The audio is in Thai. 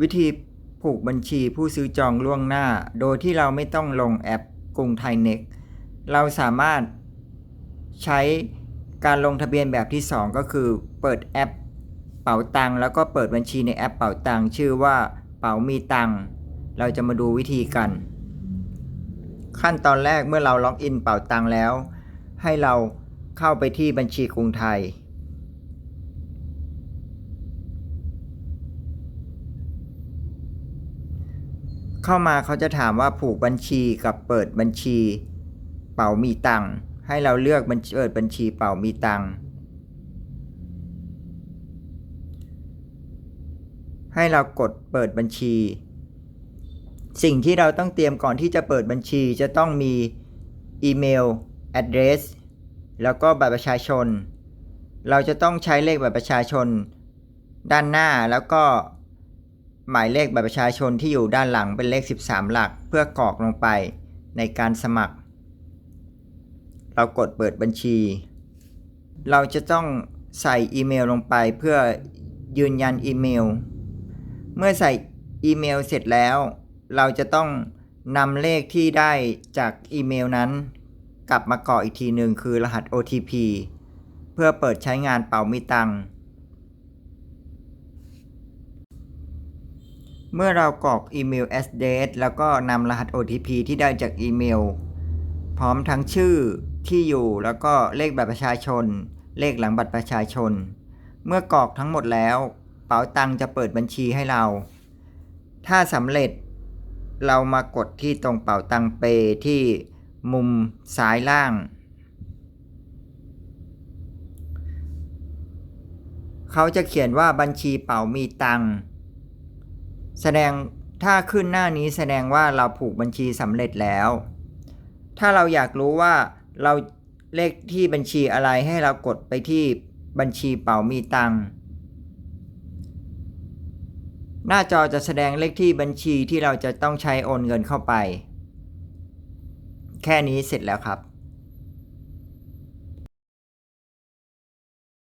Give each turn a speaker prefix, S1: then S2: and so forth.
S1: วิธีผูกบัญชีผู้ซื้อจองล่วงหน้า โดยที่เราไม่ต้องลงแอปกรุงไทยเน็กเราสามารถใช้การลงทะเบียนแบบที่ 2 ก็คือเปิดแอปเป๋าตังแล้วก็เปิดบัญชีในแอปเป๋าตังชื่อว่าเป๋ามีตังเราจะมาดูวิธีกัน ขั้นตอนแรกเมื่อเราล็อกอินเป๋าตังแล้ว ให้เราเข้าไปที่บัญชีกรุงไทย เข้ามาเขาจะถามว่าผูกบัญชีกับเปิดบัญชี เป๋ามีตังค์ให้เราเลือกบัญชีเปิดบัญชีเป๋ามีตังค์ให้เรากดเปิดบัญชี สิ่งที่เราต้องเตรียมก่อนที่จะเปิดบัญชีจะต้องมีอีเมล address แล้วก็บัตรประชาชน เราจะต้องใช้เลขบัตรประชาชน ด้านหน้าแล้วก็ หมายเลขบัตรประชาชนที่อยู่ด้านหลังเป็นเลข 13 หลัก เพื่อกรอกลงไปในการสมัคร เรากดเปิดบัญชี เราจะต้องใส่อีเมลลงไปเพื่อยืนยันอีเมล เมื่อใส่อีเมลเสร็จแล้ว เราจะต้องนำเลขที่ได้จากอีเมลนั้น กลับมากรอกอีกทีหนึ่งคือรหัส OTP เพื่อเปิดใช้งานเป๋ามีตังค์ เมื่อเรากรอกอีเมล address แล้วก็นำรหัส OTP ที่ได้จากอีเมล พร้อมทั้งชื่อที่อยู่แล้วก็เลขบัตรประชาชน เลขหลังบัตรประชาชน เมื่อกรอกทั้งหมดแล้ว เป๋าตังจะเปิดบัญชีให้เรา ถ้าสำเร็จเรามากดที่ตรงเป๋าตังเปที่มุมซ้ายล่าง เขาจะเขียนว่าบัญชีเป๋ามีตังค์ แสดงถ้าขึ้นหน้านี้แสดงว่าเราผูกบัญชีสำเร็จแล้ว ถ้าเราอยากรู้ว่าเราเลขที่บัญชีอะไรให้เรากดไปที่บัญชีเป๋ามีตังหน้าจอจะแสดงเลขที่บัญชีที่เราจะต้องใช้โอนเงินเข้าไป แค่นี้เสร็จแล้วครับ